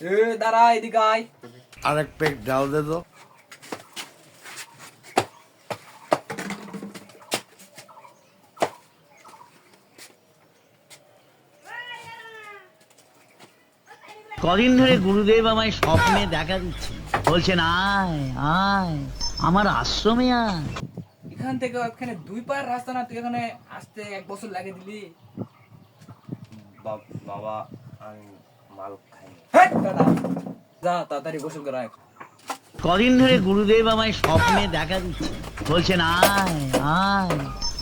এ দাঁড়া এদিকে আয়। আরেক পেক ডাল দে তো। কদিন ধরে গুরুদেব আমায় স্বপ্নে দেখা দিচ্ছে। বলছেন আয় আয় আমার আশ্রমে আয়। এখান থেকে ওখানে দুই পায়ের রাস্তা না তুই এখানে আসতে এক বছর লাগে দিলি? বাবা আমি কদিন ধরে গুরুদেব আমায় স্বপ্নে দেখা দিচ্ছে। বলছেন, আয় আয়,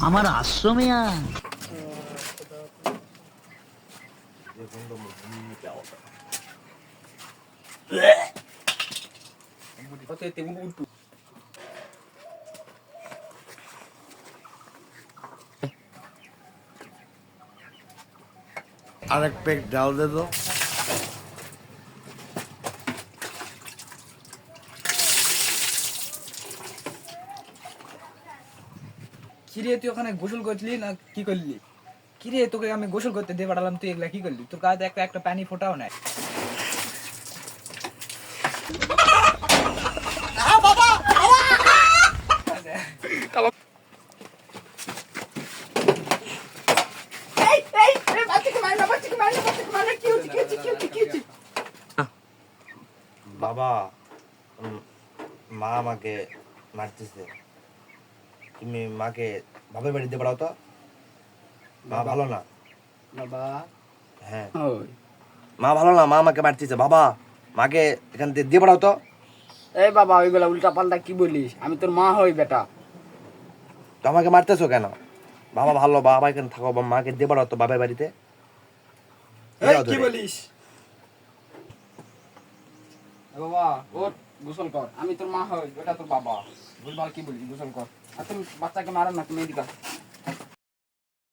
আমার আশ্রমে আয়। আরেক পেক ডাল দে তো। কিরে, তুই ওখানে গোসল করলি না কি করলি? কিরে, তোকে আমি গোসল করতে দিয়ে পাঠালাম, তুই এগুলা কি করলি? তোর কাছে একটা একটা পানি ফোটাও নাই। বাবা মা আমাকে মারতেছে। তুমি মাকে বাপের বাড়িতে তো। মা ভালো না। বাবা। হ্যাঁ। মা ভালো না মা আমাকে মারতেছে। বাবা মাকে এখান থেকে দিয়ে পাঠাও তো। এই বাবা ওইগুলা উল্টা পাল্টা কি বলিস? আমি তোর মা হই বেটা। তো আমাকে মারতেছো কেন? বাবা ভালো বাবা এখানে থাকো বা মাকে দিয়ে পাঠাও তো বাপের বাড়িতে। কি বলিস? বাবা ওর গোসল কর। আমি তোর মা হই ওটা তোর বাবা। ভুলভাল কি বলছি গোসল কর। আর তুমি বাচ্চাকে মারো না, তুমি এদিকে।